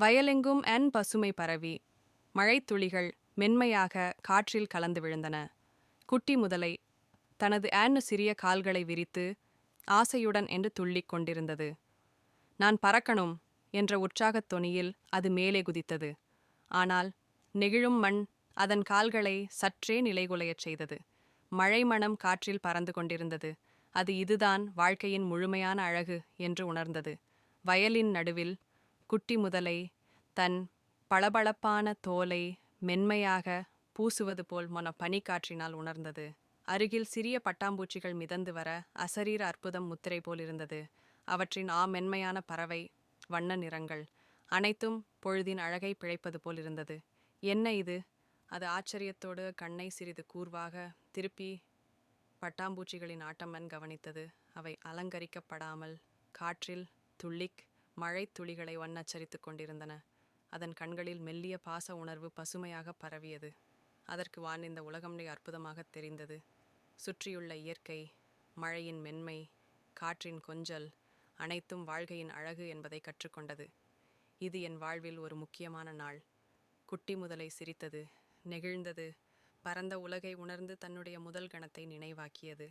வயலெங்கும் an பசுமை பரவி. மழைத்துளிகள் மென்மையாக காற்றில் கலந்து விழுந்தன. குட்டி முதலை தனது ஆன்னு சிறிய கால்களை விரித்து ஆசையுடன் என்று துள்ளிக் கொண்டிருந்தது. நான் பறக்கணும் என்ற உற்சாகத் தொனியில் அது மேலே குதித்தது. ஆனால் நெகிழும் மண் அதன் கால்களை சற்றே நிலைகுலையச் செய்தது. மழை மணம் காற்றில் பறந்து கொண்டிருந்தது. அது இதுதான் வாழ்க்கையின் முழுமையான அழகு என்று உணர்ந்தது. வயலின் நடுவில் குட்டி முதலை தன் பளபளப்பான தோலை மென்மையாக பூசுவது போல் மன பனிக்காற்றினால் உணர்ந்தது. அருகில் சிறிய பட்டாம்பூச்சிகள் மிதந்து வர அசரீர அற்புதம் முத்திரை போல் இருந்தது. அவற்றின் ஆ மென்மையான பறவை வண்ண நிறங்கள் அனைத்தும் பொழுதின் அழகை பிழைப்பது போல் இருந்தது. என்ன இது? அது ஆச்சரியத்தோடு கண்ணை சிறிது கூர்வாக திருப்பி பட்டாம்பூச்சிகளின் ஆட்டமன் கவனித்தது. அவை அலங்கரிக்கப்படாமல் காற்றில் துள்ளிக் மழைத்துளிகளை வண்ணச்சரித்துக் கொண்டிருந்தன. அதன் கண்களில் மெல்லிய பாச உணர்வு பசுமையாக பரவியது. அதற்கு வான் இந்த உலகம்னை அற்புதமாகத் தெரிந்தது. சுற்றியுள்ள இயற்கை மழையின் மென்மை காற்றின் கொஞ்சல் அனைத்தும் வாழ்கையின் அழகு என்பதை கற்றுக்கொண்டது. இது என் வாழ்வில் ஒரு முக்கியமான நாள். குட்டி முதலை சிரித்தது நெகிழ்ந்தது பரந்த உலகை உணர்ந்து தன்னுடைய முதல் கணத்தை நினைவாக்கியது.